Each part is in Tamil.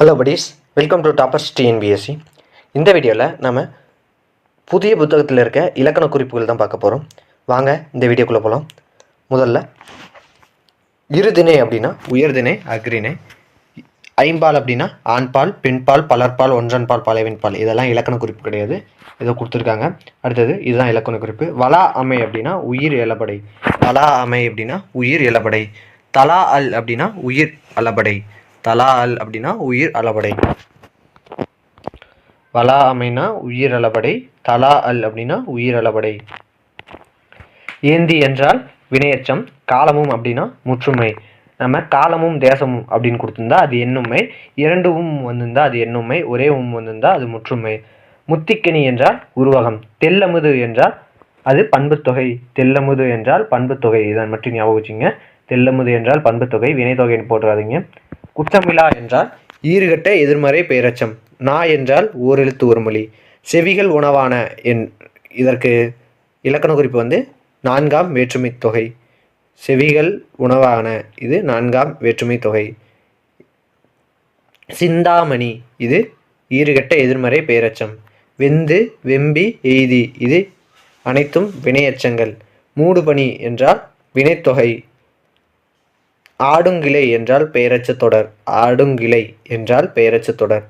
Hello buddies welcome to toppers TNPSC இந்த வீடியோவில் நம்ம புதிய புத்தகத்தில் இருக்க இலக்கண குறிப்புகள் தான் பார்க்க போகிறோம் வாங்க இந்த வீடியோக்குள்ளே போகலாம் முதல்ல இருதினை அப்படின்னா உயர்தினை அக்ரிணை ஐம்பால் அப்படின்னா ஆண்பால் பெண்பால் பலர்பால் ஒன்றன்பால் பலவின்பால். இதெல்லாம் இலக்கண குறிப்பு கிடையாது. இதை கொடுத்துருக்காங்க. அடுத்தது இதுதான் இலக்கண குறிப்பு. வலா அமை அப்படின்னா உயிர் இலபடை வலா அமை அப்படின்னா உயிர் இலபடை தலா அல் அப்படின்னா உயிர் அளபடை. தலா அல் அப்படின்னா உயிர் அளபடை. வலா அமைனா உயிர் அளபடை தலா அல் அப்படின்னா உயிர் அளபடை. ஏந்தி என்றால் வினையச்சம் காலமும் அப்படின்னா முற்றுமை. நம்ம காலமும் தேசமும் அப்படின்னு கொடுத்துருந்தா அது எண்ணுமை இரண்டும் வந்திருந்தா அது எண்ணுமை ஒரே உம் வந்திருந்தா அது முற்றுமை. முத்திக்கனி என்றால் உருவகம் தெல்லமுது என்றால் அது பண்புத்தொகை தெல்லமுது என்றால் பண்புத்தொகை இதை மட்டும் ஞாபகம் வச்சுங்க தெல்லமுது என்றால் பண்புத்தொகை வினைத்தொகைன்னு போட்டுறாதீங்க. குற்றமிலா என்றால் ஈறுகட்ட எதிர்மறை பெயரச்சம் நா என்றால் ஓரெழுத்து ஒரு மொழி செவிகள் உணவான என் இதற்கு இலக்கண குறிப்பு வந்து நான்காம் வேற்றுமை தொகை. செவிகள் உணவான இது நான்காம் வேற்றுமை தொகை. சிந்தாமணி இது ஈறுகட்ட எதிர்மறை பெயரச்சம் வெந்து வெம்பி எய்தி இது அனைத்தும் வினையச்சங்கள். மூடுபனி என்றால் வினைத்தொகை. ஆடுங்கிளை என்றால் பெயரச்சு தொடர் ஆடுங்கிளை என்றால் பெயரச்சு தொடர்.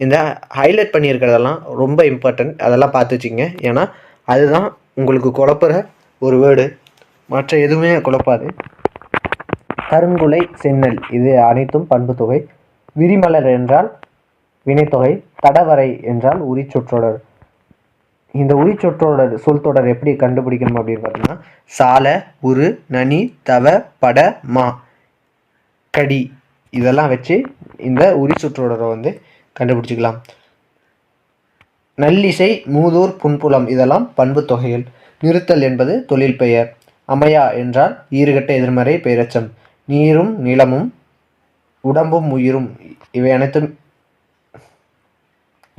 இந்த ஹைலைட் பண்ணியிருக்கிறதெல்லாம் ரொம்ப இம்பார்ட்டன்ட் அதெல்லாம் பார்த்து வச்சுங்க ஏன்னா அதுதான் உங்களுக்கு குழப்புற ஒரு வேர்டு மற்ற எதுவுமே குழப்பாது. கருங்குலை சென்னல் இது அனைத்தும் பண்புத்தொகை. விரிமலர் என்றால் வினைத்தொகை. தடவரை என்றால் உரிச்சொற்றொடர். இந்த உரிச்சொற்றொடர் சொல் தொடர் எப்படி கண்டுபிடிக்கணும் அப்படின்னு பார்த்தீங்கன்னா சால உரு நனி தவ பட மா. கடி இதெல்லாம் வச்சு இந்த உரிச்சொற்றொடரை வந்து கண்டுபிடிச்சிக்கலாம். நல்லிசை மூதூர் புன்புலம் இதெல்லாம் பண்பு தொகைகள். நிறுத்தல் என்பது தொழில் பெயர். அமையா என்றால் ஈறுகட்ட எதிர்மறை பெயரச்சம் நீரும் நிலமும் உடம்பும் உயிரும் இவை அனைத்தும்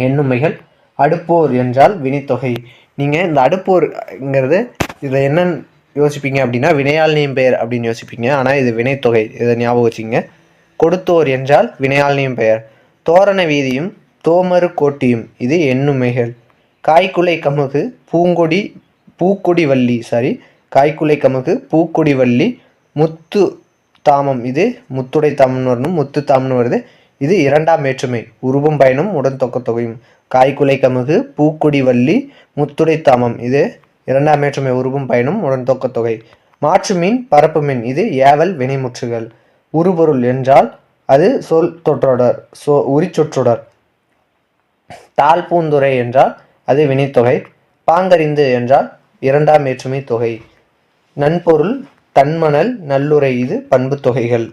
எண்ணுமைகள். அடுப்போர் என்றால் வினித்தொகை. நீங்கள் இந்த அடுப்போர்ங்கிறது இதை என்னன்னு யோசிப்பீங்க அப்படின்னா வினையாள்னியும் பெயர் அப்படின்னு யோசிப்பீங்க. ஆனால் இது வினைத்தொகை. இதை ஞாபகம் வச்சுங்க கொடுத்தோர் என்றால் வினையாள்னியும் பெயர். தோரண வீதியும் தோமரு கோட்டியும் இது எண்ணுமைகள். காய்க்குலை கமுகு பூங்கொடி பூக்கொடி வள்ளி சாரி காய்க்குலை கமுகு பூக்கொடி வள்ளி முத்து தாமம் இது முத்துடை தாமம்னு வரணும் முத்து தாமம்னு வருது. இது இரண்டாம் வேற்றுமை. உருவம் பயனும் உடன் தொக்க தொகையும். காய்க்குலை கமுகு பூக்கொடி வள்ளி முத்துடை தாமம் இது இரண்டாம் ஏற்றுமை உருவும் பயனும் உடன் தொகை. மாற்று மீன் பரப்பு மீன் இது ஏவல் வினைமுற்றுகள். உருபொருள் என்றால் அது சொல் தொற்றொடர் சொ உரிச்சொற்றொடர் தாழ் பூந்துரை என்றால் அது வினைத்தொகை. பாங்கறிந்து என்றால் இரண்டாம் ஏற்றுமை தொகை. நன்பொருள் தன்மணல் நல்லுரை இது பண்பு தொகைகள்.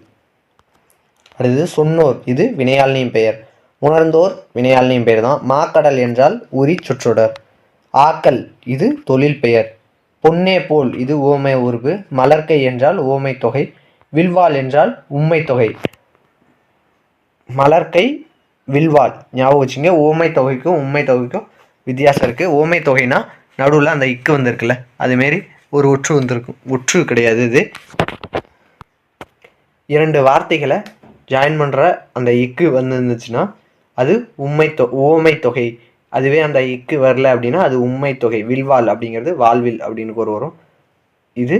அடுத்தது சொன்னோர் இது வினையாளினியின் பெயர். உணர்ந்தோர் வினையாளினியின் பெயர் தான் மாக்கடல் என்றால் உரி சுற்றுடர். ஆக்கல் இது தொழில் பெயர். பொன்னே போல் இது ஓமை உருவு மலர்க்கை என்றால் ஓமை தொகை. வில்வால் என்றால் உண்மை தொகை. மலர்க்கை வில்வால் ஞாபகம் வச்சுங்க ஓமை தொகைக்கும் உண்மை தொகைக்கும் வித்தியாசம் இருக்குது ஓமை தொகைனா நடுவில் அந்த இக்கு வந்திருக்குல்ல அதுமாரி ஒரு ஒற்று வந்திருக்கும். ஒற்று கிடையாது இது. இரண்டு வார்த்தைகளை ஜாயின் பண்ணுற அந்த இக்கு வந்துருந்துச்சுன்னா அது உண்மை தொ ஓமை தொகை. அதுவே அந்த இக்கு வரல அப்படின்னா அது உண்மை தொகை வில்வால் அப்படிங்கிறது வாழ்வில் அப்படின்னு ஒரு வரும். இது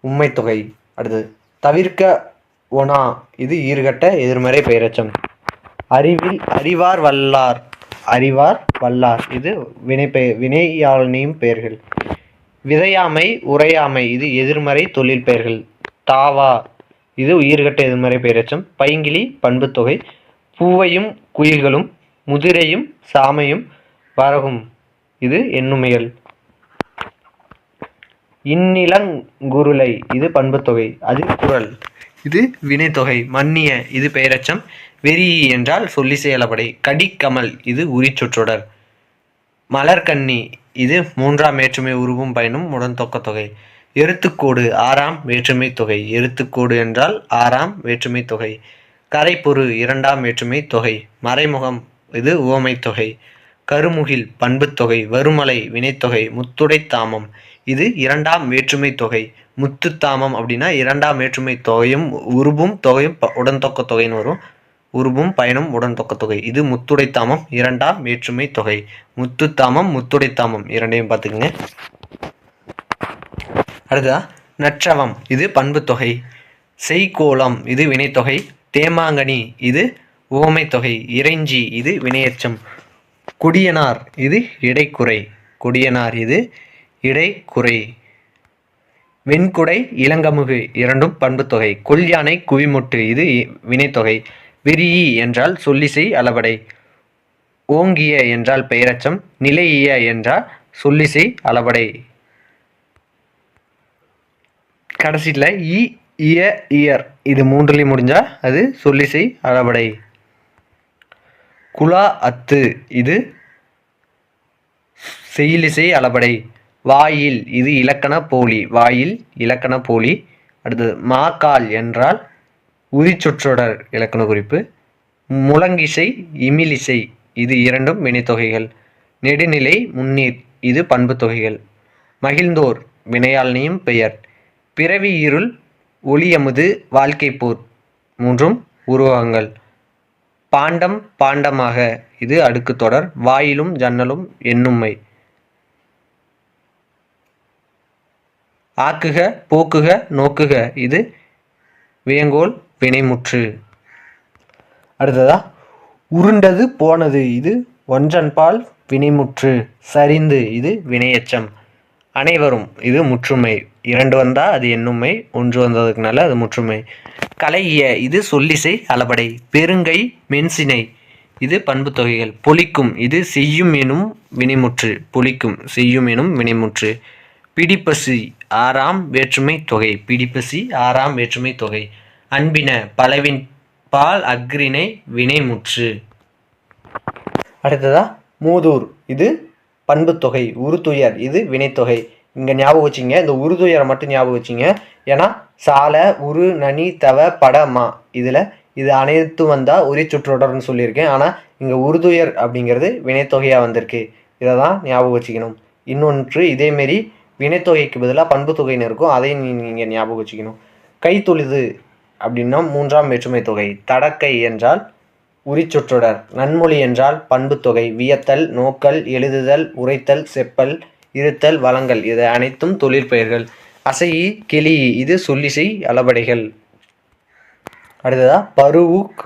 உண்மை தொகை. அடுத்தது தவிர்க்க ஒனா. இது ஈர்கட்ட எதிர்மறை பெயரச்சம். அறிவில் அறிவார் வல்லார். அறிவார் வல்லார். இது வினை பெயர் வினையாளனையும் பெயர்கள். விதையாமை உரையாமை. இது எதிர்மறை தொழில் பெயர்கள். தாவா. இது உயிர்கட்ட எதிர்மறை பெயரச்சம். பைங்கிலி பண்புத்தொகை பூவையும் குயில்களும் முதிரையும் சாமையும் வரகும். இது எண்ணுமைகள் இந்நிலங்குருளை இது பண்புத்தொகை. அது குரல். இது வினைத்தொகை. மன்னிய இது பெயரச்சம். வெறி என்றால் சொல்லி செயலப்படை கடிக்கமல் இது உரிச்சொற்றொடர். மலர்கன்னி இது மூன்றாம் வேற்றுமை உருவும் பயனும் உடன் தொகை எருத்துக்கோடு ஆறாம் வேற்றுமை தொகை. எருத்துக்கோடு என்றால் ஆறாம் வேற்றுமை தொகை. கரைப்பொரு இரண்டாம் வேற்றுமை தொகை. மறைமுகம் இது உவமை தொகை கருமுகில் பண்புத்தொகை வருமலை வினைத்தொகை முத்துடை தாமம். இது இரண்டாம் வேற்றுமை தொகை. முத்து தாமம் அப்படின்னா இரண்டாம் வேற்றுமை தொகையும் உருவும் தொகையும் ப- தொகைன்னு வரும். உருபும் பயனும் உடன் தொகை. இது முத்துடைத்தாமம் இரண்டாம் வேற்றுமை தொகை. முத்துத்தாமம் முத்துடைத்தாமம் இரண்டையும் பார்த்துக்குங்க. அடுத்ததா நற்றவம். இது பண்புத்தொகை. செய்கோளம். இது வினைத்தொகை. தேமாங்கனி. இது உவமைத்தொகை இறைஞ்சி இது வினையச்சம். குடியனார் இது இடைக்குறை. குடியனார் இது இடைக்குறை. வெண்குடை இளங்கமுகு இரண்டும் பண்புத்தொகை. கொல்யானை குவிமுட்டு இது இ- வினைத்தொகை. விரியி என்றால் சொல்லிசை அளபடை ஓங்கிய என்றால் பெயரச்சம். நிலையிய என்றால் சொல்லிசை அளபடை கடைசியில் இ இய இயர். இது மூன்றுலையும் முடிஞ்சால் அது சொல்லிசை அளபடை குலா அத்து. இது செயலிசை அளபடை. வாயில் இது இலக்கண போலி. வாயில் இலக்கண போலி. அடுத்தது மாக்கால் என்றால் உரிச்சொற்றொடர் இலக்கண குறிப்பு. முழங்கிசை இமிலிசை இது இரண்டும் வினைத்தொகைகள். நெடுநிலை முன்னீர் இது பண்புத் தொகைகள். மகிழ்ந்தோர் வினையாளனியும் பெயர். பிறவி இருள் ஒளியமுது வாழ்க்கைப்போர் மூன்றும் உருவகங்கள். பாண்டம் பாண்டமாக. இது அடுக்கு தொடர். வாயிலும் ஜன்னலும் எண்ணும்மை. ஆக்குக போக்குக நோக்குக. இது வியங்கோல் வினைமுற்று. அடுத்ததா. உருண்டது போனது. இது ஒன்றன்பால் வினைமுற்று. சரிந்து இது வினையச்சம். அனைவரும் இது முற்றுமை. இரண்டு வந்தால் அது எண்ணுமை ஒன்று வந்ததுக்குனால அது முற்றுமை. கலைய இது சொல்லிசை அளபடை பெருங்கை மென்சினை. இது பண்பு தொகைகள். பொலிக்கும். இது செய்யும் எனும் வினைமுற்று. பொலிக்கும். செய்யும் எனும் வினைமுற்று. பிடிப்பசி ஆறாம் வேற்றுமை தொகை. பிடிப்பசி ஆறாம் வேற்றுமை தொகை. அன்பின பலவின் பால் அக்ரிணை வினைமுற்று. அடுத்ததா மூதூர். இது பண்புத்தொகை உருதுயர் இது வினைத்தொகை. இங்கே ஞாபகம் வச்சுங்க இந்த உருதுயரை மட்டும் ஞாபகம் வச்சுங்க. ஏன்னா சால உரு நனி தவ படமா இதில் இது அனைத்தும் வந்தால் ஒரே சுற்றொடர்னு சொல்லியிருக்கேன். ஆனால் இங்கே உருதுயர் அப்படிங்கிறது வினைத்தொகையாக வந்திருக்கு. இதை தான் ஞாபகம் வச்சுக்கணும். இன்னொன்று இதேமாரி வினைத்தொகைக்கு பதிலாக பண்புத்தொகைன்னு இருக்கும். அதையும் நீங்கள் ஞாபகம் வச்சுக்கணும். கைத்தொழுது அப்படின்னா மூன்றாம் வேற்றுமை தொகை. தடக்கை என்றால் உரிச்சொற்றொடர் நன்மொழி என்றால் பண்புத்தொகை வியத்தல் நோக்கல் எழுதுதல் உரைத்தல் செப்பல் இருத்தல் வளங்கள் இது அனைத்தும் தொழிற்பெயர்கள் அசையி கிளி இது சொல்லிசை அளபடைகள். அடுத்ததா பருவுக்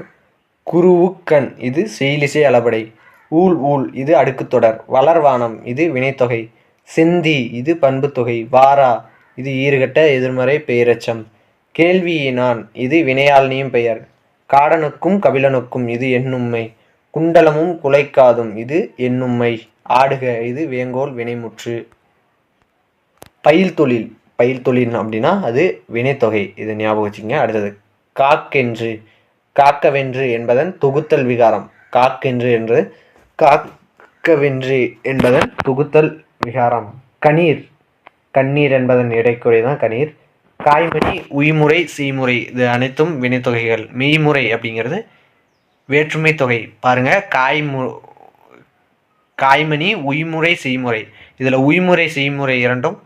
குருவுக்கண் இது செயலிசை அளபடை. ஊழ் ஊழ் இது அடுக்குத்தொடர் வளர்வானம் இது வினைத்தொகை. சிந்தி இது பண்புத்தொகை வாரா இது ஈறுகட்ட எதிர்மறை பெயரெச்சம். கேள்வியினான் இது வினையாளனியும் பெயர். காடனுக்கும் கபிலனுக்கும் இது எண்ணும்மை குண்டலமும் குலைக்காதும் இது எண்ணும்மை ஆடுக இது வேங்கோல் வினைமுற்று. பயில் தொழில் பயில் தொழில் அப்படின்னா அது வினைத்தொகை. இது ஞாபகம் வச்சுங்க அடுத்தது காக்கென்று காக்கவென்று என்பதன் தொகுத்தல் விகாரம். காக்கென்று என்று காக்கவென்று என்பதன் தொகுத்தல் விகாரம். கணீர் கண்ணீர் என்பதன் இடைக்குறை தான் கணீர். காய்மணி உய்முறை செய்முறை இது அனைத்தும் வினைத்தொகைகள். மெய்முறை அப்படிங்கிறது வேற்றுமை தொகை. பாருங்க காய்மு காய்மணி உய்முறை செய்முறை. இதில் உய்முறை செய்முறை இரண்டும்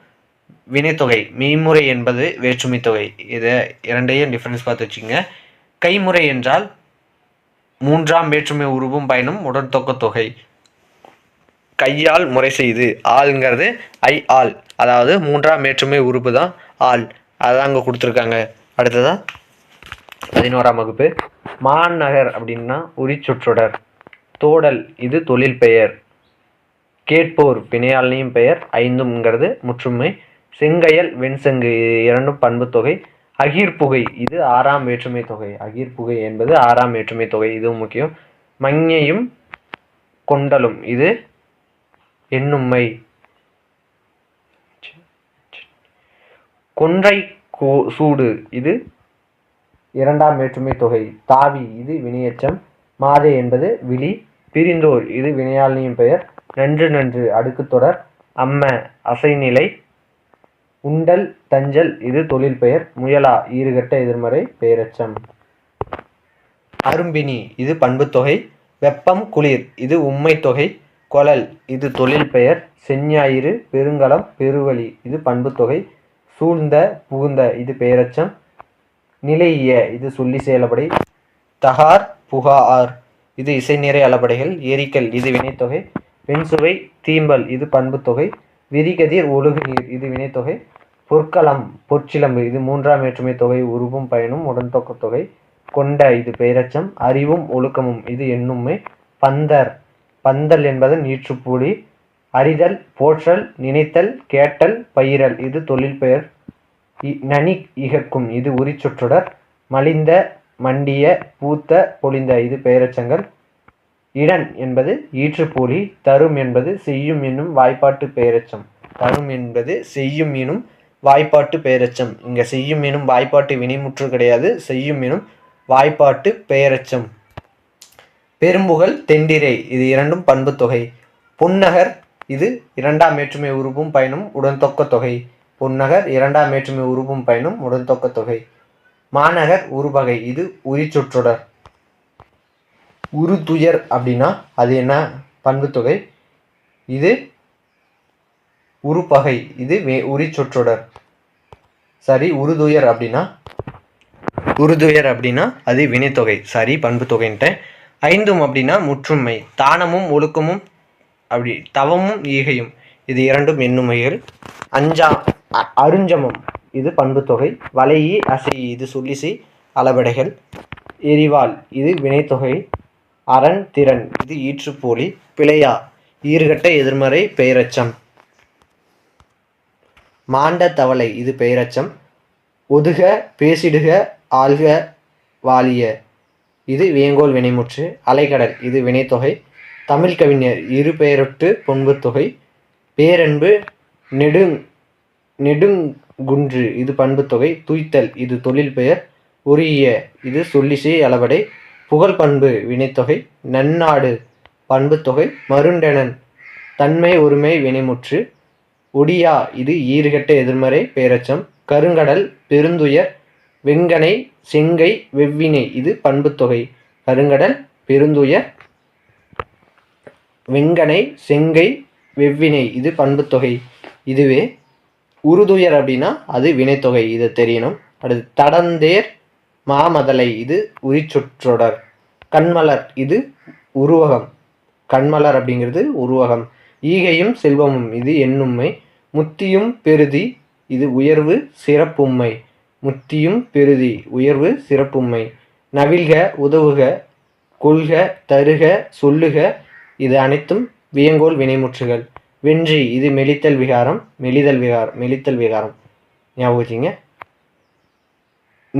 வினைத்தொகை. மெய்முறை என்பது வேற்றுமை தொகை. இதை இரண்டையும் டிஃப்ரென்ஸ் பார்த்து வச்சுங்க கைமுறை என்றால் மூன்றாம் வேற்றுமை உருவும் பயனும் உடற்தொக்க தொகை. கையால் முறை செய்து ஆள்ங்கிறது ஐ ஆள். அதாவது மூன்றாம் வேற்றுமை உறுப்பு தான் ஆள். அதான் அங்கே கொடுத்துருக்காங்க. அடுத்ததான் பதினோராம் வகுப்பு. மாநகர் அப்படின்னா உரிச்சொற்றொடர். தோடல் இது தொழில் பெயர். கேட்போர் வினையாளனியும் பெயர் ஐந்தும்ங்கிறது முற்றுமை. செங்கையல் வெண்சங்கு இரண்டும் பண்பு பண்புத்தொகை அகிர்புகை இது ஆறாம் வேற்றுமை தொகை. அகிர்புகை என்பது ஆறாம் வேற்றுமை தொகை இதுவும் முக்கியம். மங்கையும் கொண்டலும் இது எண்ணும்மை. கொன்றை கூ சூடு இது இரண்டாம் வேற்றுமை தொகை. தாவி இது வினையச்சம். மாதே என்பது விழி. பிரிந்தோர் இது வினையாளினியின் பெயர். நன்று நன்று. அடுக்குத் தொடர். அம்ம அசைநிலை. உண்டல் தஞ்சல் இது தொழில் பெயர். முயலா ஈறுகட்ட எதிர்மறை பெயரச்சம் அரும்பினி இது பண்புத்தொகை வெப்பம் குளிர் இது உண்மை தொகை. கொழல் இது தொழில் பெயர். செஞ்ஞாயிறு பெருங்கலம் பெருவழி இது பண்புத்தொகை சூழ்ந்த புகுந்த இது பெயரெச்சம் நிலையிய இது சொல்லி செயலபடி. தகார் புகா ஆர் இது இசைநிறை அளபடைகள். எரிக்கல் இது வினைத்தொகை. வெண்சுவை தீம்பல் இது பண்புத்தொகை விரிகதிர் ஒழுகு நீர் இது வினைத்தொகை பொற்களம் பொற்சிலம்பு இது மூன்றாம் வேற்றுமை தொகை. உருவும் பயனும் உடன்தொக்க தொகை. கொண்ட இது பெயரச்சம். அறிவும் ஒழுக்கமும் இது என்னுமே பந்தர் பந்தல் என்பது நீற்றுப்புலி. அறிதல் போற்றல் நினைத்தல் கேட்டல் பயிரல் இது தொழில் பெயர். இ- நனி இகக்கும் இது உரிச்சொற்றொடர் மலிந்த மண்டிய பூத்த பொழிந்த இது பெயரச்சங்கள். இடன் என்பது ஈற்றுப்பூலி தரும் என்பது செய்யும் என்னும் வாய்ப்பாட்டு பெயரச்சம் தரும் என்பது செய்யும் எனும் வாய்ப்பாட்டு பெயரச்சம் இங்கே செய்யும் எனும் வாய்ப்பாட்டு வினைமுற்று கிடையாது. செய்யும் எனும் வாய்ப்பாட்டு பெயரச்சம் பெரும்புகழ் தெண்டிரை இது இரண்டும் பண்பு தொகை. புன்னகர் இது இரண்டாம் வேற்றுமை உருவும் பயனும் உடன்தொக்க தொகை. புன்னகர் இரண்டாம் வேற்றுமை உருவும் பயனும் உடன்தொக்க தொகை. மாநகர் உருவகை இது உரிச்சொற்றொடர். உருதுயர் அப்படின்னா அது என்ன? பண்புத்தொகை இது உருப்பகை இது வே உரிச்சொற்றொடர். சரி உருதுயர் அப்படின்னா? உருதுயர் அப்படின்னா அது வினைத்தொகை. சரி பண்பு தொகைன்ட்டேன். ஐந்தும் அப்படின்னா முற்றுமை தானமும் ஒழுக்கமும் அப்படி தவமும் ஈகையும். இது இரண்டும் எண்ணுமைகள் அஞ்சா அ- அருஞ்சமம். இது பண்புத்தொகை வலையி அசை இது சொல்லிசை அளபடைகள். எரிவாள் இது வினைத்தொகை. அரண் திறன். இது ஈற்றுப்போலி பிழையா? ஈறுகட்ட எதிர்மறை பெயரச்சம். மாண்ட தவளை இது பெயரச்சம். ஒதுக பேசிடுக ஆள்க வாலிய. இது வேங்கோல் வினைமுற்று. அலைக்கடல் இது வினைத்தொகை. தமிழ் கவிஞர் இரு பெயரொட்டு பொன்புத்தொகை. பேரன்பு நெடுங் நெடுங்குன்று இது பண்புத்தொகை. துய்த்தல் இது தொழில் பெயர். உரிய இது சொல்லிசை அளவடை. புகழ் பண்பு வினைத்தொகை நன்னாடு பண்புத்தொகை மருண்டெனன் தன்மை ஒருமை வினைமுற்று ஒடியா இது ஈறுகட்ட எதிர்மறை பேரச்சம் கருங்கடல் பெருந்துயர் வெங்கனை செங்கை வெவ்வினை இது பண்புத்தொகை கருங்கடல் பெருந்துயர் வெங்கனை செங்கை வெவ்வினை இது பண்புத்தொகை இதுவே உருதுயர் அப்படின்னா அது வினைத்தொகை இதை தெரியணும். அடுத்து தடந்தேர் மாமதலை இது உரிச்சொற்றொடர். கண்மலர் இது உருவகம். கண்மலர் அப்படிங்கிறது உருவகம். ஈகையும் செல்வமும் இது எண்ணும்மை. முத்தியும் பெருதி இது உயர்வு சிறப்பும்மை. முத்தியும் பெருதி உயர்வு சிறப்பும்மை. நவில்க உதவுக கொள்க தருக சொல்லுக இது அனைத்தும் வியங்கோல் வினைமுற்றுகள். வென்றி இது மெலித்தல் விகாரம் மெலிதல் விகாரம் மெலித்தல் விகாரம். ஞாபகம் வச்சுங்க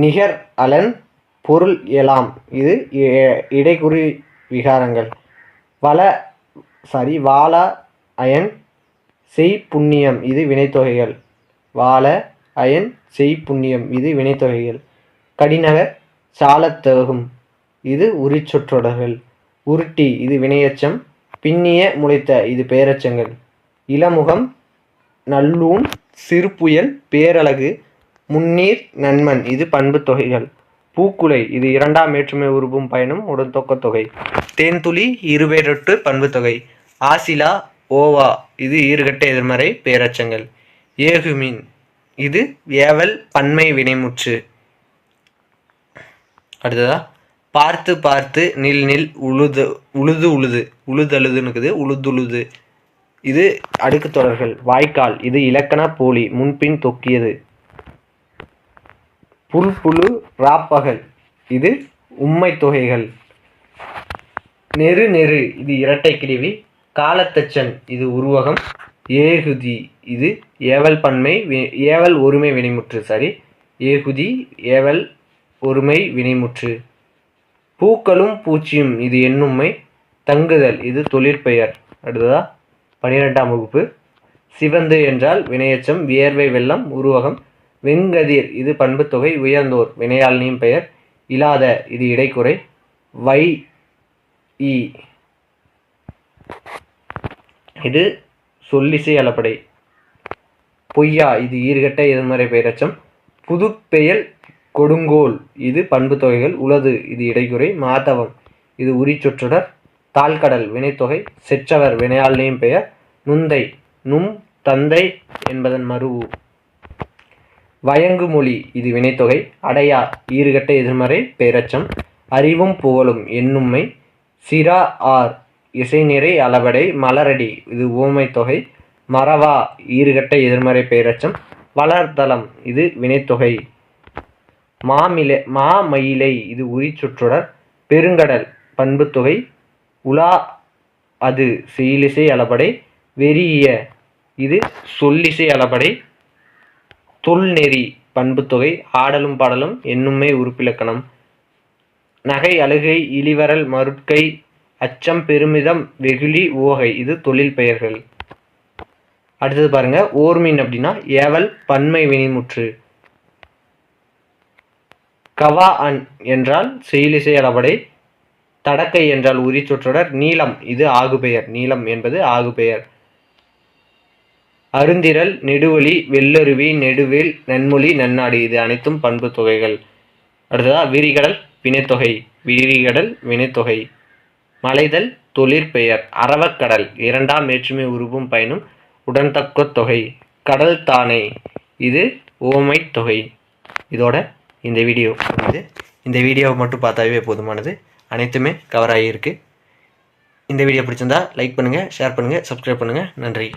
நிகர் அலன் பொருள் எலாம். இது இடைக்குறி விகாரங்கள். வள சாரி வாழ அயன் செய் புண்ணியம் இது வினைத்தொகைகள். வாழ அயன் செய் புண்ணியம் இது வினைத்தொகைகள். கடிநகர் சாலத்தகும் இது உரிச்சொற்றொடர்கள் உருட்டி இது வினையச்சம். பின்னிய முளைத்த இது பெயரச்சங்கள் இளமுகம் நல்லூன் சிறுபுயல் பேரழகு முன்னீர் நன்மன் இது பண்பு தொகைகள். பூக்குலை இது இரண்டாம் ஏற்றுமை உருவும் பயனும் உடன்தொக்க தொகை. தேன்துளி இருவேரொட்டு பண்புத் தொகை. ஆசிலா ஓவா இது ஈறுகட்ட எதிர்மறை பேரச்சங்கள். ஏகுமின் இது ஏவல் பன்மை வினைமுற்று. அடுத்ததா? பார்த்து பார்த்து நில் நில் உழுது உழுது உழுது உழுதழுதுன்னுக்குது உழுதுழுது. இது அடுக்கு தொடர்கள். வாய்க்கால் இது இலக்கண போலி முன்பின் தொக்கியது. புல் புழு ராப்பகல். இது உம்மை தொகைகள். நெரு நெரு இது இரட்டை கிழிவி காலத்தச்சன் இது உருவகம். ஏகுதி இது ஏவல் பன்மை ஏவல் ஒருமை வினைமுற்று. சரி. ஏகுதி ஏவல் ஒருமை வினைமுற்று. பூக்களும் பூச்சியும் இது எண்ணும்மை தங்குதல் இது தொழிற்பெயர். அடுத்ததா பனிரெண்டாம் வகுப்பு. சிவந்து என்றால் வினையச்சம் வியர்வை வெள்ளம் உருவகம். வெங்கதிர் இது பண்புத்தொகை உயர்ந்தோர் வினையாளனின் பெயர் இல்லாத இது இடைக்குறை வை இ. இது சொல்லிசை அளப்படை. பொய்யா இது ஈர்கட்ட எதிர்மறை பெயரச்சம். புதுப்பெயல் கொடுங்கோல் இது பண்பு தொகைகள் உளது இது இடைக்குறை மாதவம் இது உரிச்சொற்றொடர் தாழ்கடல் வினைத்தொகை செற்றவர் வினையாளினின் பெயர் நுந்தை நும் தந்தை என்பதன் மருவு வயங்கு மொழி இது வினைத்தொகை. அடையா ஈறுகட்ட எதிர்மறை பெயரச்சம் அறிவும் புகழும் என்னும்மை சிரா ஆர் இசைநிறை அளபடை மலரடி இது ஊமை தொகை. மறவா ஈறுகட்ட எதிர்மறை பெயரச்சம் வளர்தளம் இது வினைத்தொகை. மாமிலை மாமயிலை இது உரிச்சுற்றொடர். பெருங்கடல் பண்புத்தொகை. உலா அது செயலிசை அளபடை. வெறிய இது சொல்லிசை அளபடை. தொல்நெறி பண்புத்தொகை ஆடலும் பாடலும் என்னுமே உறுப்பிலக்கணம். நகை அழுகை இளிவரல் மருட்கை அச்சம் பெருமிதம் வெகுளி ஓகை இது தொழில் பெயர்கள். அடுத்தது பாருங்க ஓர்மீன் அப்படின்னா ஏவல் பன்மை வினிமுற்று. கவா அன் என்றால் செயலிசை அளபடை தடக்கை என்றால் உரிச்சொற்றொடர் நீளம் இது ஆகுபெயர் நீளம் என்பது ஆகுபெயர். அருந்திரல் நெடுவழி வெள்ளருவி நெடுவேல் நன்மொழி நன்னாடு இது அனைத்தும் பண்பு தொகைகள். அடுத்ததா விரிகடல் வினைத்தொகை. விரிகடல் வினைத்தொகை. மலைதல் தொழிற்பெயர். அறவக்கடல் இரண்டாம் வேற்றுமை உருவும் பயனும் உடன்தக்க தொகை. கடல் தானே இது ஓமை தொகை. இதோட இந்த வீடியோ வந்து இந்த வீடியோவை மட்டும் பார்த்தாவே போதுமானது. அனைத்துமே கவர் ஆகியிருக்கு. இந்த வீடியோ பிடிச்சிருந்தா லைக் பண்ணுங்கள் ஷேர் பண்ணுங்கள் சப்ஸ்கிரைப் பண்ணுங்கள் நன்றி.